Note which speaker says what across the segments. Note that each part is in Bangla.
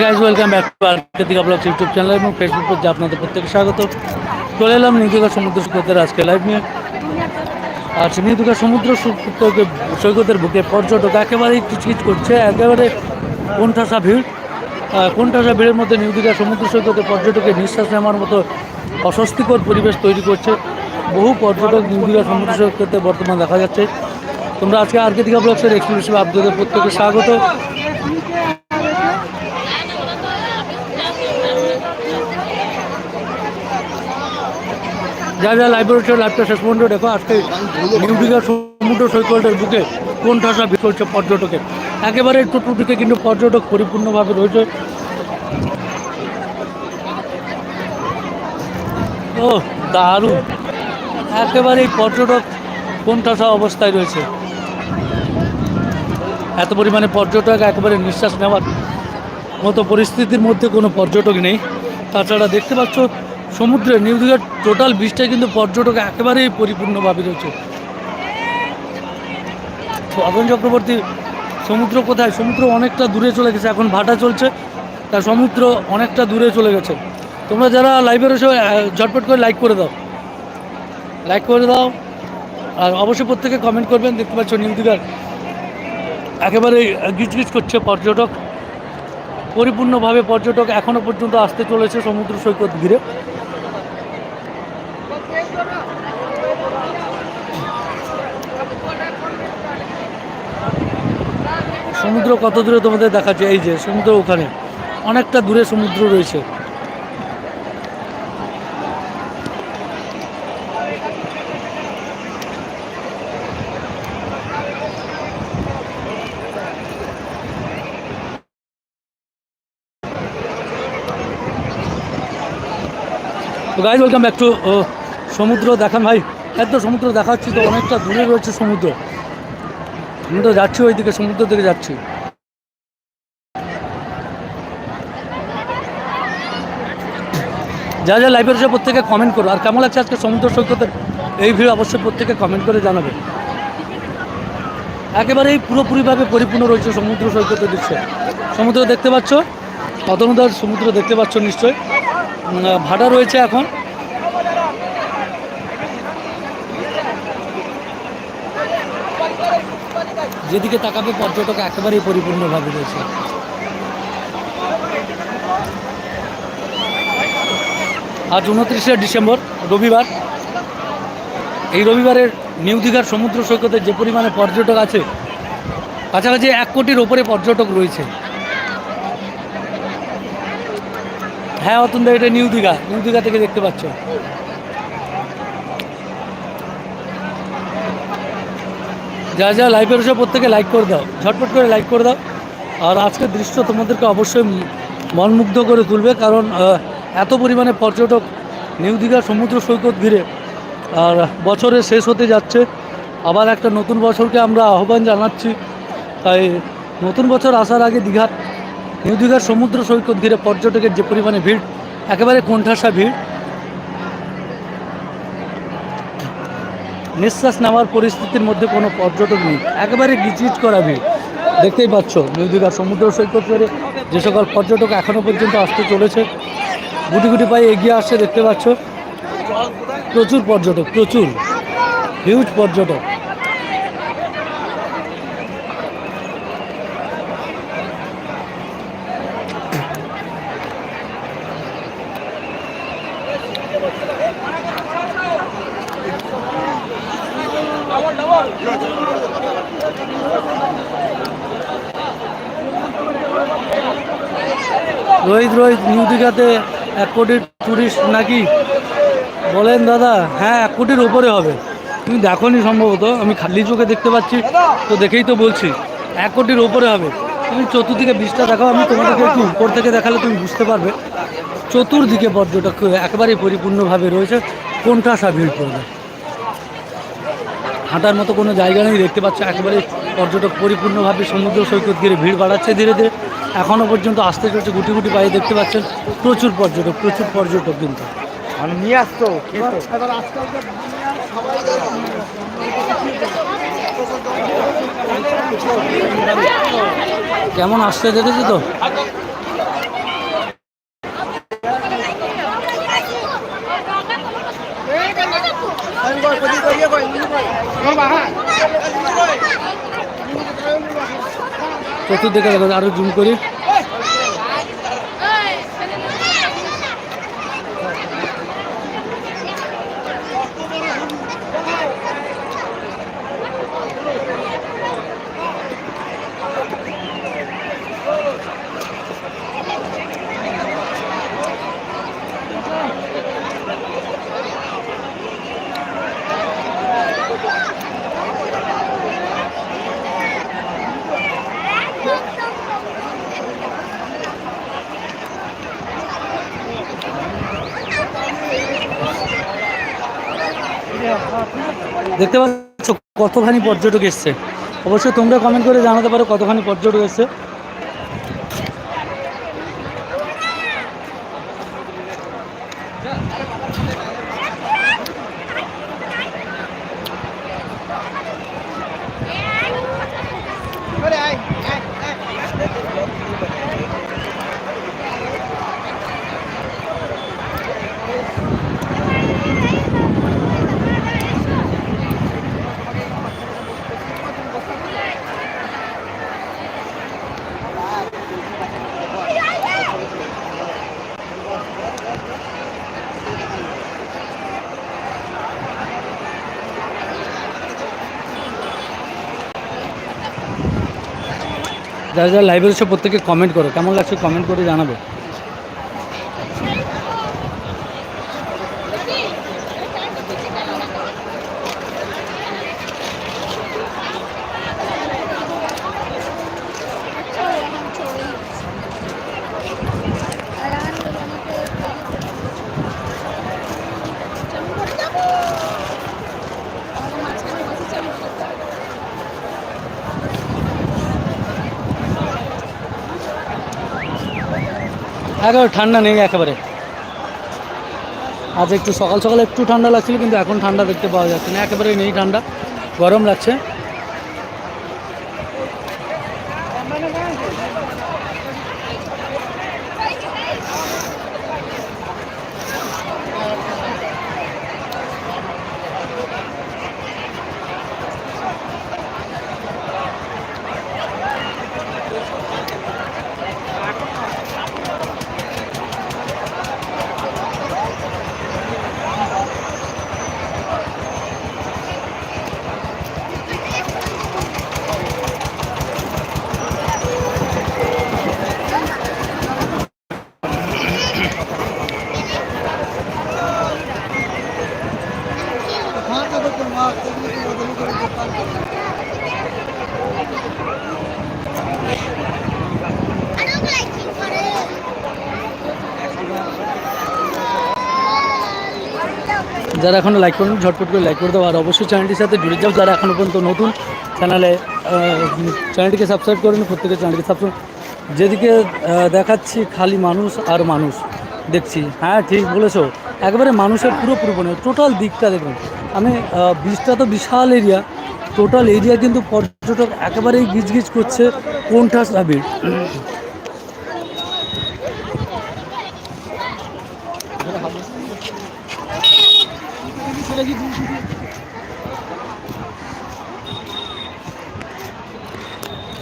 Speaker 1: গাইজ ওয়েলকাম ব্যাক টু আর্কেতিকা ব্লগস ইউটিউব চ্যানেল এবং ফেসবুক পেজে আপনাদের প্রত্যেকে স্বাগত। চলে এলাম নিউদিঘা সমুদ্র সৈকতের আজকে লাইভ নিয়ে। আর নিউদিঘা সমুদ্র সৈকতের বুকে পর্যটক একেবারেই কিচকিচ করছে একেবারে কোণঠাসা ভিড়। আহ, কোণঠাসা ভিড়ের মধ্যে নিউদিঘা সমুদ্র সৈকতে পর্যটকের নিঃশ্বাস নেওয়ার মতো অস্বস্তিকর পরিবেশ তৈরি করছে। বহু পর্যটক নিউদিঘা সমুদ্র সৈকতে বর্তমান দেখা যাচ্ছে। তোমরা আজকে আর্কেতিকা ব্লগসের এক্সক্লুসিভ আপনাদের প্রত্যেকে স্বাগত। যা যা লাইভ রয়েছে লাইভটা শেষ পর্যন্ত দেখো, আজকে নিউডিগা সমুদ্র সৈকতের বুকে কোন ঠাসা ভিড় হচ্ছে পর্যটকের? একেবারে টোটো দিকে কিন্তু পর্যটক পরিপূর্ণভাবে রয়েছে। ও, দারুণ। একেবারেই পর্যটক কোন ঠাসা অবস্থায় রয়েছে। এত পরিমাণে পর্যটক একেবারে নিঃশ্বাস নেওয়ার মতো পরিস্থিতির মধ্যে কোনো পর্যটক নেই। তাছাড়া দেখতে পাচ্ছ, সমুদ্রে নিউ দিঘার টোটাল বিচটাই কিন্তু পর্যটক একেবারেই পরিপূর্ণভাবে রয়েছে। অগন চক্রবর্তী, সমুদ্র কোথায়? সমুদ্র অনেকটা দূরে চলে গেছে, এখন ভাটা চলছে। তার সমুদ্র অনেকটা দূরে চলে গেছে। তোমরা যারা লাইভে রয়েছে ঝটপট করে লাইক করে দাও। লাইক করে দাও। আর অবশ্যই প্রত্যেকে কমেন্ট করবেন, দেখতে পাচ্ছ নিউ দিঘার একেবারে গিজগিজ করছে পর্যটক। পরিপূর্ণভাবে পর্যটক এখনও পর্যন্ত আসতে চলেছে সমুদ্র সৈকত ঘিরে। সমুদ্র কত দূরে তোমাদের দেখাচ্ছে? এই যে সমুদ্র ওখানে। অনেকটা দূরে সমুদ্র রয়েছে। গাইজ ওয়েলকাম ব্যাক টু সমুদ্র দেখান ভাই। এত সমুদ্র দেখাচ্ছি তো অনেকটা দূরে রয়েছে সমুদ্র। আমি তো যাচ্ছি ওইদিকে, সমুদ্র দিকে যাচ্ছি। যা যা লাইভে রয়েছে প্রত্যেকে কমেন্ট করো। আর কেমন লাগছে আজকে সমুদ্র সৈকতের এই ভিড় অবশ্যই প্রত্যেকে কমেন্ট করে জানাবে। একেবারেই পুরোপুরিভাবে পরিপূর্ণ রয়েছে সমুদ্র সৈকতের দৃশ্য। সমুদ্র দেখতে পাচ্ছ? অতনুদার সমুদ্র দেখতে পাচ্ছ নিশ্চয়ই। উম, ভাটা রয়েছে এখন। যেদিকে তাকাবে পর্যটক একেবারেই পরিপূর্ণভাবে রয়েছে। আজ উনত্রিশে ডিসেম্বর রবিবার। এই রবিবারের নিউ দীঘার সমুদ্র সৈকতে যে পরিমাণে পর্যটক আছে কাছাকাছি এক কোটির ওপরে পর্যটক রয়েছে। হ্যাঁ অতন্দা এটা নিউ দীঘা। নিউ দীঘা থেকে দেখতে পাচ্ছ। যা যা লাইভের সব প্রত্যেকে লাইক করে দাও। ঝটপট করে লাইক করে দাও। আর আজকের দৃশ্য তোমাদেরকে অবশ্যই মনমুগ্ধ করে তুলবে, কারণ এত পরিমাণে পর্যটক নিউ দীঘা সমুদ্র সৈকত ঘিরে, আর বছরের শেষ হতে যাচ্ছে। আবার একটা নতুন বছরকে আমরা আহ্বান জানাচ্ছি। তাই নতুন বছর আসার আগে দীঘার নিউ সমুদ্র সৈকত ঘিরে পর্যটকের যে পরিমাণে ভিড়, একেবারে কোণঠাসা ভিড়। নিঃশ্বাস নেওয়ার পরিস্থিতির মধ্যে কোনো পর্যটক নেই, একেবারে গিচগিচ করা ভিড়। দেখতেই পাচ্ছ নিউ সমুদ্র সৈকত করে যে সকল পর্যটক এখনও পর্যন্ত আসতে চলেছে, গুটি গুটি পায়ে এগিয়ে আসছে, দেখতে পাচ্ছ। প্রচুর পর্যটক, প্রচুর। হিউজ পর্যটক। রোহিত রোহিত, নিউ দীঘাতে এক কোটির টুরিস্ট নাকি? বলেন দাদা হ্যাঁ এক কোটির ওপরে হবে। তুমি দেখোনি সম্ভবত, আমি খালি চোখে দেখতে পাচ্ছি, তো দেখেই তো বলছি, এক কোটির ওপরে হবে। তুমি চতুর্দিকে বৃষ্টিটা দেখাও, আমি তোমাদেরকে একটু উপর থেকে দেখালে তুমি বুঝতে পারবে। চতুর্দিকে পর্যটক একেবারেই পরিপূর্ণভাবে রয়েছে, কোনটা ভিড় করবে? হাঁটার মতো কোনো জায়গা নেই, দেখতে পাচ্ছ, একেবারে পর্যটক পরিপূর্ণভাবে সমুদ্র সৈকত ঘিরে ভিড় বাড়াচ্ছে ধীরে ধীরে। এখনও পর্যন্ত আসতে চলছে গুটি গুটি পায়ে দেখতে পাচ্ছেন। প্রচুর পর্যটক প্রচুর পর্যটক কিন্তু।
Speaker 2: মানে নিয়ে আসতো
Speaker 1: কেমন আসতে দেখেছি তো? চতুর্দিকে আরও জুম করি। দেখতে পাচ্ছ কতখানি পর্যটক এসছে। অবশ্যই তোমরা কমেন্ট করে জানাতে পারো কতখানি পর্যটক এসছে। যারা যারা লাইভে এসে প্রত্যেকে কমেন্ট করো। কেমন লাগছে কমেন্ট করে জানাবে। একেবারে ঠান্ডা নেই একেবারে। আজ একটু সকাল সকাল একটু ঠান্ডা লাগছিল, কিন্তু এখন ঠান্ডা দেখতে পাওয়া যাচ্ছে না। একেবারে নেই ঠান্ডা, গরম লাগছে। যারা এখনও লাইক করুন, ঝটপট করে লাইক করে দাও। আর অবশ্যই চ্যানেলটির সাথে জুড়ে যাও, যারা এখনও পর্যন্ত নতুন চ্যানেলে চ্যানেলটিকে সাবস্ক্রাইব করেন প্রত্যেকের চ্যানেলকে সাবস্ক্রাইব যেদিকে দেখাচ্ছি, খালি মানুষ আর মানুষ দেখছি। হ্যাঁ ঠিক বলেছ। একেবারে মানুষের পুরো পুরো মানে টোটাল দিকটা দেখুন। আমি বীজটা তো বিশাল এরিয়া টোটাল এরিয়া কিন্তু পর্যটক একেবারেই গিজ গিজ করছে কোনটা সাবির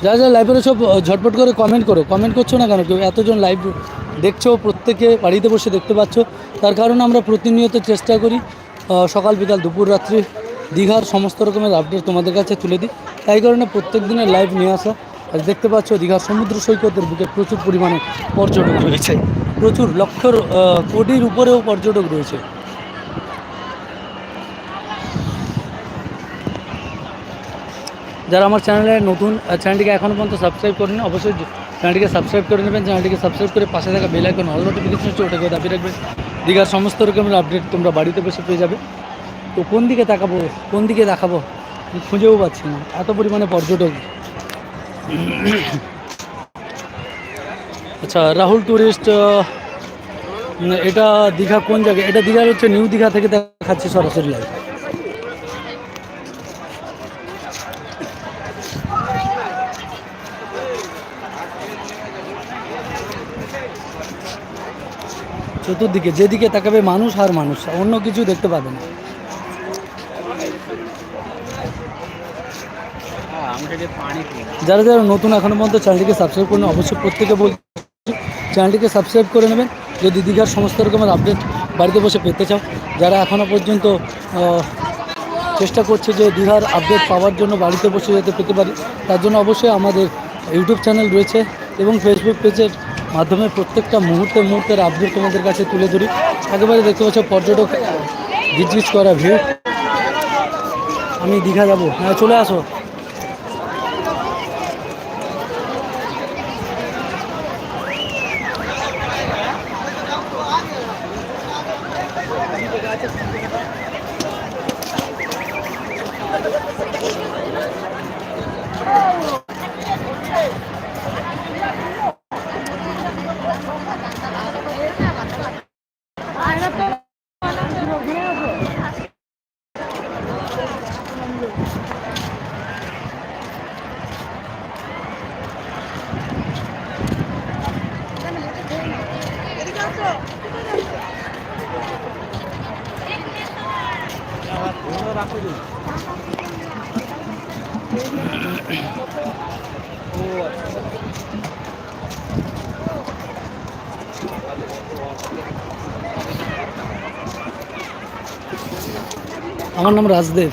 Speaker 1: যারা যারা লাইভে সব ঝটপট করে কমেন্ট করো। কমেন্ট করছ না কেন? কেউ এতজন লাইভ দেখছ, প্রত্যেকে বাড়িতে বসে দেখতে পাচ্ছ। তার কারণে আমরা প্রতিনিয়ত চেষ্টা করি সকাল, বিকাল, দুপুর, রাত্রি, দীঘার সমস্ত রকমের আপডেট তোমাদের কাছে তুলে দিই। তাই কারণে প্রত্যেক দিনের লাইভ নিয়ে আসা। আর দেখতে পাচ্ছ, দীঘার সমুদ্র সৈকতের বুকে প্রচুর পরিমাণে পর্যটক রয়েছে। প্রচুর, লক্ষর কোটির উপরেও পর্যটক রয়েছে। যারা আমার চ্যানেলে নতুন চ্যানেলটিকে এখনও পর্যন্ত সাবস্ক্রাইব করেন অবশ্যই চ্যানেলটিকে সাবস্ক্রাইব করে নেবেন। চ্যানেলটিকে সাবস্ক্রাইব করে পাশে থাকা বেল আইকন অল নোটিফিকেশন হচ্ছে ওটাকে দাবি রাখবেন। দীঘার সমস্ত রকমের আপডেট তোমরা বাড়িতে বসে পেয়ে যাবে। তো কোন দিকে তাকাবো, কোন দিকে দেখাবো, খুঁজেও পাচ্ছি না। এত পরিমাণে পর্যটক। আচ্ছা রাহুল ট্যুরিস্ট এটা দীঘা কোন জায়গায় এটা দীঘার হচ্ছে নিউ দীঘা থেকে দেখাচ্ছি সরাসরি। লাইভ চতুর্দিকে, যেদিকে তাকাবে মানুষ আর মানুষ, অন্য কিছু দেখতে পাবে না। যারা যারা নতুন এখনও পর্যন্ত চ্যানেলটিকে সাবস্ক্রাইব করুন অবশ্যই প্রত্যেকে বলছি, চ্যানেলটিকে সাবস্ক্রাইব করে নেবেন। যদি দীঘার সমস্ত রকমের আপডেট বাড়িতে বসে পেতে চাও, যারা এখনও পর্যন্ত চেষ্টা করছে যে দীঘার আপডেট পাওয়ার জন্য বাড়িতে বসে যাতে পেতে পারি, তার জন্য অবশ্যই আমাদের ইউটিউব চ্যানেল রয়েছে এবং ফেসবুক পেজের মাধ্যমে প্রত্যেকটা মুহূর্তে মুহূর্তের আপডেট তোমাদের কাছে তুলে ধরি। একেবারে দেখতে পাচ্ছ পর্যটক গিজগিজ করা ভিড় আমি দীঘা যাব। হ্যাঁ চলে আসো। আমার নাম রাজদেব।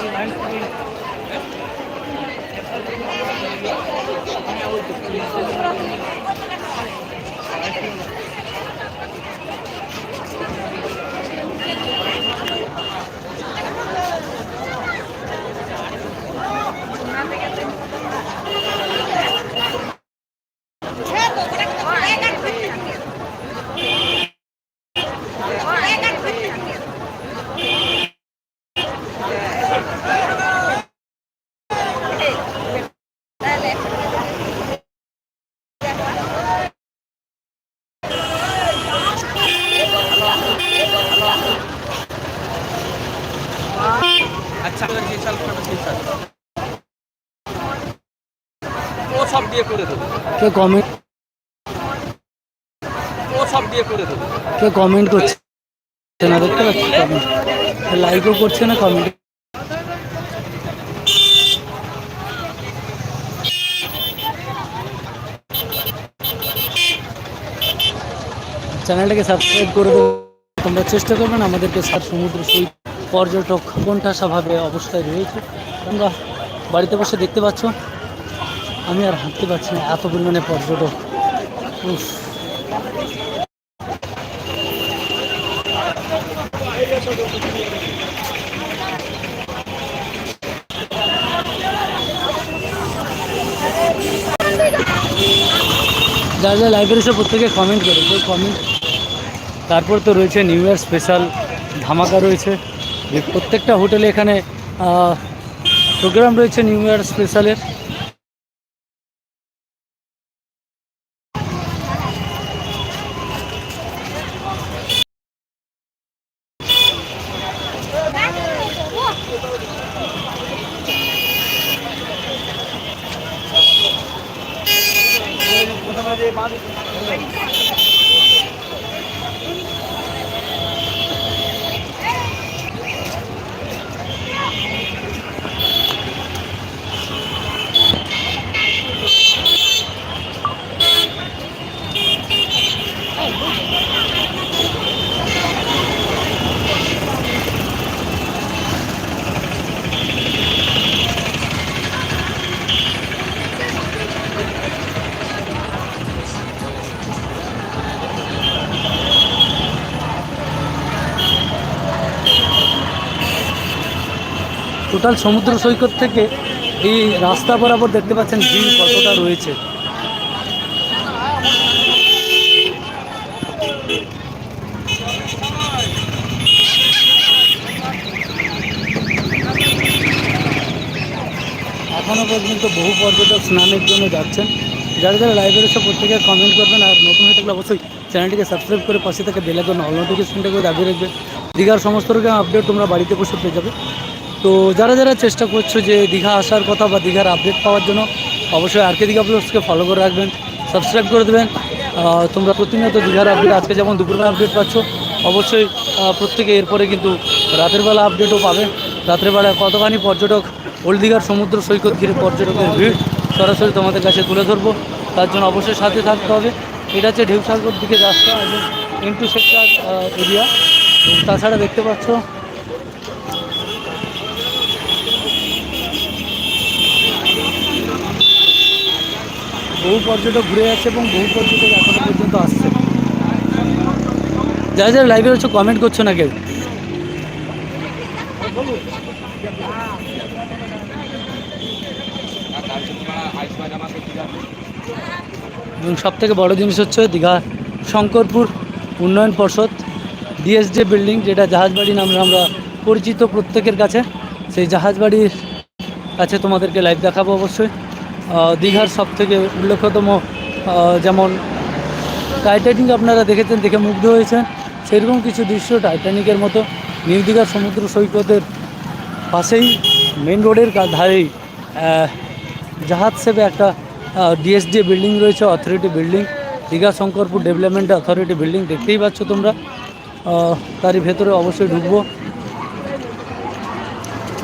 Speaker 2: Thank you. দিয়ে করে দেবে।
Speaker 1: কেউ কমেন্ট
Speaker 2: ও সব দিয়ে করে দেবে।
Speaker 1: কেউ কমেন্ট করছে না দেখতে পাচ্ছি কমেন্ট লাইকও করছে না কমেন্ট চ্যানেলটাকে সাবস্ক্রাইব করে দেবো তোমরা চেষ্টা করবেন আমাদেরকে সাত সমুদ্র সৈকত পর্যটক কোনটাসাভাবে অবস্থায় রয়েছে। তোমরা বাড়িতে বসে দেখতে পাচ্ছ। আমি আর হাঁটতে পারছি না, এত পরিমাণে পর্যটক। উফ। যারা যারা এসে প্রত্যেকে কমেন্ট করে, কেউ কমেন্ট তারপর তো রয়েছে নিউ ইয়ার স্পেশাল ধামাকা রয়েছে। যে প্রত্যেকটা হোটেলে এখানে প্রোগ্রাম রয়েছে নিউ ইয়ার স্পেশালের টোটাল সমুদ্র সৈকত থেকে এই রাস্তা বরাবর দেখতে পাচ্ছেন ভিড় কতটা রয়েছে। এখনও পর্যন্ত বহু পর্যটক স্নানের জন্য যাচ্ছেন। যারা যারা লাইভে এসে প্রত্যেকে কমেন্ট করবেন আর নতুন হয়ে থাকলে অবশ্যই চ্যানেলটিকে সাবস্ক্রাইব করে পাশে থেকে বেলাকন অল নোটিফিকেশনটাকে দাবিয়ে রাখবেন। দীঘার সমস্ত রকম আপডেট তোমরা বাড়িতে বসে পেয়ে যাবে। তো যারা যারা চেষ্টা করছ যে দীঘা আসার কথা বা দীঘার আপডেট পাওয়ার জন্য, অবশ্যই আরকে দীঘা ব্লগসকে ফলো করে রাখবেন সাবস্ক্রাইব করে দেবেন। তোমরা প্রতিনিয়ত দীঘার আপডেট আজকে যেমন দুপুরবেলা আপডেট পাচ্ছ, অবশ্যই প্রত্যেকে এরপরে কিন্তু রাতের বেলা আপডেটও পাবে। রাতের বেলা কতখানি পর্যটক, ওল্ড দীঘার সমুদ্র সৈকত ঘিরে পর্যটকের ভিড়, সরাসরি তোমাদের কাছে তুলে ধরবো। তার জন্য অবশ্যই সাথে থাকতে হবে। এটা হচ্ছে ঢেউসাগর দিকে রাস্তা এবং ইন্টু সেক্টর এরিয়া তাছাড়া দেখতে পাচ্ছ বহু পর্যটক ঘুরে যাচ্ছে এবং বহু পর্যটক এখনও পর্যন্ত আসছে। যারা যারা লাইভে হচ্ছে কমেন্ট করছ না কেউ? এবং সব থেকে বড় জিনিস হচ্ছে দীঘা, শঙ্করপুর উন্নয়ন পর্ষদ ডিএসডি বিল্ডিং যেটা জাহাজবাড়ি নামে আমরা পরিচিত প্রত্যেকের কাছে। সেই জাহাজবাড়ির কাছে তোমাদেরকে লাইভ দেখাবো অবশ্যই। দীঘার সব থেকে উল্লেখতম যেমন টাইটানিক আপনারা দেখেছেন, দেখে মুগ্ধ হয়েছেন। সেরকম কিছু দৃশ্য টাইটানিকের মতো নিউ দীঘার সমুদ্র সৈকতের পাশেই মেন রোডের ধারেই জাহাজ সেবে একটা ডিএসডি বিল্ডিং রয়েছে authority building Digha Shankarpur development authority building দেখতেই পাচ্ছ তোমরা। তারই ভেতরে অবশ্যই ঢুকবো।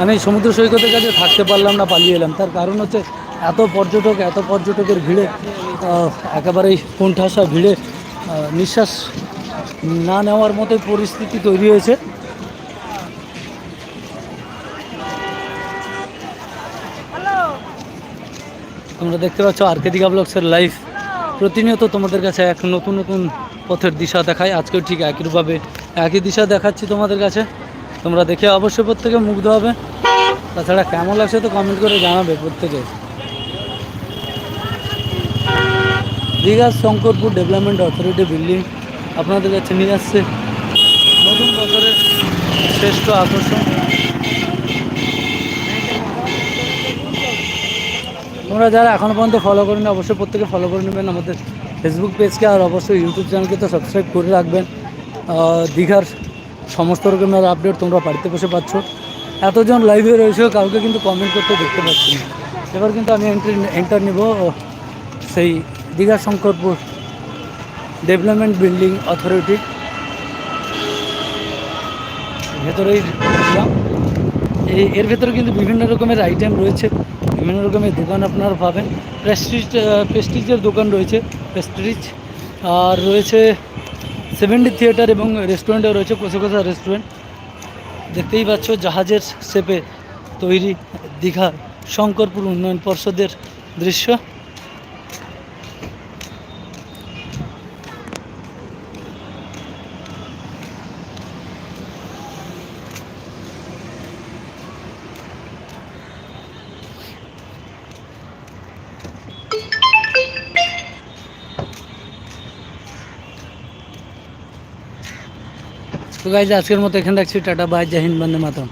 Speaker 1: আমি সমুদ্র সৈকতের কাছে থাকতে পারলাম না, পালিয়ে এলাম। তার কারণ হচ্ছে এত পর্যটক, এত পর্যটকের ভিড়ে একেবারেই কোণঠাসা ভিড়ে নিঃশ্বাস না নেওয়ার মতোই পরিস্থিতি তৈরি হয়েছে। তোমরা দেখতে পাচ্ছ আরকে দিঘা ব্লগসের লাইভ প্রতিনিয়ত তোমাদের কাছে এক নতুন নতুন পথের দিশা দেখায় আজকেও ঠিক একইভাবে একই দিশা দেখাচ্ছি তোমাদের কাছে। তোমরা দেখে অবশ্যই প্রত্যেকে মুগ্ধ হবে। তাছাড়া কেমন লাগছে তো কমেন্ট করে জানাবে প্রত্যেকে। Digha Shankarpur development authority building আপনাদের কাছে নিয়ে আসছে। নতুন বছরের শ্রেষ্ঠ আকর্ষণ। তোমরা যারা এখনও পর্যন্ত ফলো করেন, অবশ্যই প্রত্যেকে ফলো করে নেবেন আমাদের ফেসবুক পেজকে আর অবশ্যই ইউটিউব চ্যানেলকে তো সাবস্ক্রাইব করে রাখবেন। দীঘার সমস্ত রকমের আপডেট তোমরা বাড়িতে বসে পাচ্ছ। এতজন লাইভে রয়েছেও কাউকে কিন্তু কমেন্ট করতে দেখতে পাচ্ছি না। এবার কিন্তু আমি এন্ট্রি এন্টার নিব সেই Digha Shankarpur development building authority ভেতরেই। এই, এর ভেতরে কিন্তু বিভিন্ন রকমের আইটেম রয়েছে। বিভিন্ন রকমের দোকান আপনারা পাবেন। প্রেস্টিজ প্রেস্টিজের দোকান রয়েছে। প্রেস্টিজ আর রয়েছে সেভেন্টি থিয়েটার এবং রেস্টুরেন্টও রয়েছে কোষে কোষা রেস্টুরেন্ট দেখতেই পাচ্ছ জাহাজের শেপে তৈরি দীঘা শঙ্করপুর উন্নয়ন পর্ষদের দৃশ্য। তো গাইজ আজকের মতো এখানে রাখছি। টাটা বাই জাহিন বন্দে মাতরম।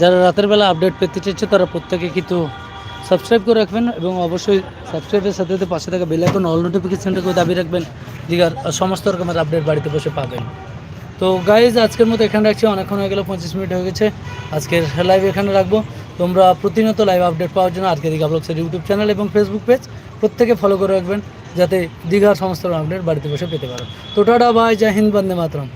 Speaker 1: যারা রাতের বেলা আপডেট পেতে চাইছে, তারা প্রত্যেকে কিন্তু সাবস্ক্রাইব করে রাখবেন এবং অবশ্যই সাবস্ক্রাইবের সাথে সাথে পাশে থাকা বেল আইকন অল নোটিফিকেশনটাকেও দাবি রাখবেন দীঘার সমস্ত রকমের আপডেট বাড়িতে বসে পাবেন। তো গাইজ আজকের মতো এখানে রাখছি, অনেকক্ষণ হয়ে গেল, পঁচিশ মিনিট হয়ে গেছে। আজকের লাইভ এখানে রাখব। তোমরা প্রতিনিয়ত লাইভ আপডেট পাওয়ার জন্য আজকে দীঘা ব্লগসের ইউটিউব চ্যানেল এবং ফেসবুক পেজ প্রত্যেকে ফলো করে রাখবেন। যাতে দীঘার সমস্ত আপডেট বাড়িতে বসে পেতে পারেন তো টাটা বাই জয় হিন্দ, বন্দে মাতরম।